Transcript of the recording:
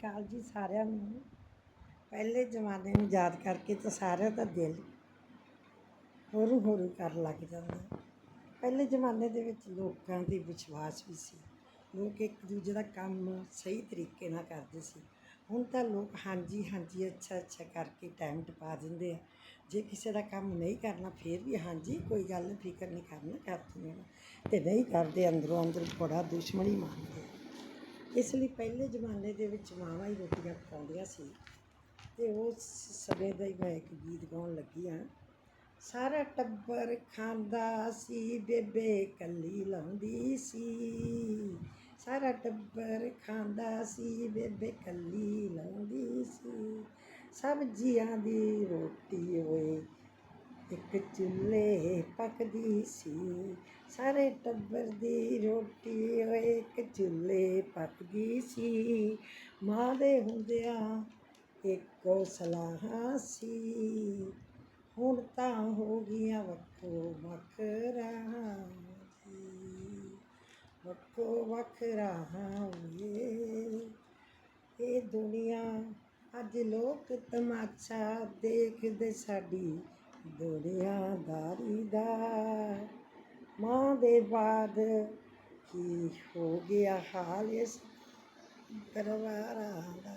ਅਕਾਲ ਜੀ ਸਾਰਿਆਂ ਨੂੰ। ਪਹਿਲੇ ਜ਼ਮਾਨੇ ਨੂੰ ਯਾਦ ਕਰਕੇ ਤਾਂ ਸਾਰਿਆਂ ਦਾ ਦਿਲ ਹੋਰੂ ਹੋਰੂ ਕਰਨ ਲੱਗ ਜਾਂਦਾ। ਪਹਿਲੇ ਜ਼ਮਾਨੇ ਦੇ ਵਿੱਚ ਲੋਕਾਂ ਦੀ ਵਿਸ਼ਵਾਸ ਵੀ ਸੀ। ਲੋਕ ਇੱਕ ਦੂਜੇ ਦਾ ਕੰਮ ਸਹੀ ਤਰੀਕੇ ਨਾਲ ਕਰਦੇ ਸੀ। ਹੁਣ ਤਾਂ ਲੋਕ ਹਾਂਜੀ ਹਾਂਜੀ, ਅੱਛਾ ਅੱਛਾ ਕਰਕੇ ਟਾਈਮ ਟਪਾ ਦਿੰਦੇ ਆ। ਜੇ ਕਿਸੇ ਦਾ ਕੰਮ ਨਹੀਂ ਕਰਨਾ, ਫਿਰ ਵੀ ਹਾਂਜੀ, ਕੋਈ ਗੱਲ ਫਿਕਰ ਨਹੀਂ ਕਰਨਾ, ਕਰ ਦਿੰਦੇ ਤੇ ਨਹੀਂ ਕਰਦੇ, ਅੰਦਰੋਂ ਅੰਦਰ ਬੜਾ ਦੁਸ਼ਮਣੀ ਮੰਨਦੇ ਇਸ ਲਈ ਪਹਿਲੇ ਜ਼ਮਾਨੇ ਦੇ ਵਿੱਚ ਮਾਵਾਂ ਹੀ ਰੋਟੀਆਂ ਪਕਾਉਂਦੀਆਂ ਸੀ ਅਤੇ ਉਸ ਸਮੇਂ ਦਾ ਹੀ ਮੈਂ ਇੱਕ ਗੀਤ ਗਾਉਣ ਲੱਗੀ ਹਾਂ। ਸਾਰਾ ਟੱਬਰ ਖਾਂਦਾ ਸੀ, ਬੇਬੇ ਕੱਲੀ ਲਾਉਂਦੀ ਸੀ। ਸਾਰਾ ਟੱਬਰ ਖਾਂਦਾ ਸੀ, ਬੇਬੇ ਕੱਲੀ ਲਾਉਂਦੀ ਸੀ। ਸਬਜ਼ੀਆਂ ਦੀ ਰੋਟੀ ਹੋਏ ਇੱਕ ਚੁੱਲ੍ਹੇ ਪੱਕਦੀ ਸੀ। ਸਾਰੇ ਟੱਬਰ ਦੀ ਰੋਟੀ ਹੋਏ ਇੱਕ ਚੁੱਲ੍ਹੇ ਪੱਕਦੀ ਸੀ। ਮਾਂ ਦੇ ਹੁੰਦਿਆਂ ਇੱਕੋ ਸਲਾਹਾਂ ਸੀ। ਹੁਣ ਤਾਂ ਹੋ ਗਈਆਂ ਵੱਖੋ ਵੱਖ ਰਾਹਾਂ ਜੀ। ਵੱਖੋ ਵੱਖ ਰਾਹਾਂ ਵੇ ਇਹ ਦੁਨੀਆ ਅੱਜ ਲੋਕ ਤਮਾਸ਼ਾ ਦੇਖਦੇ ਸਾਡੀ ਦੁਨੀਆਦਾਰੀ ਦਾ। ਮਾਂ ਦੇ ਬਾਅਦ ਕੀ ਹੋ ਗਿਆ ਹਾਲ ਇਸ ਪਰਿਵਾਰਾਂ ਦਾ?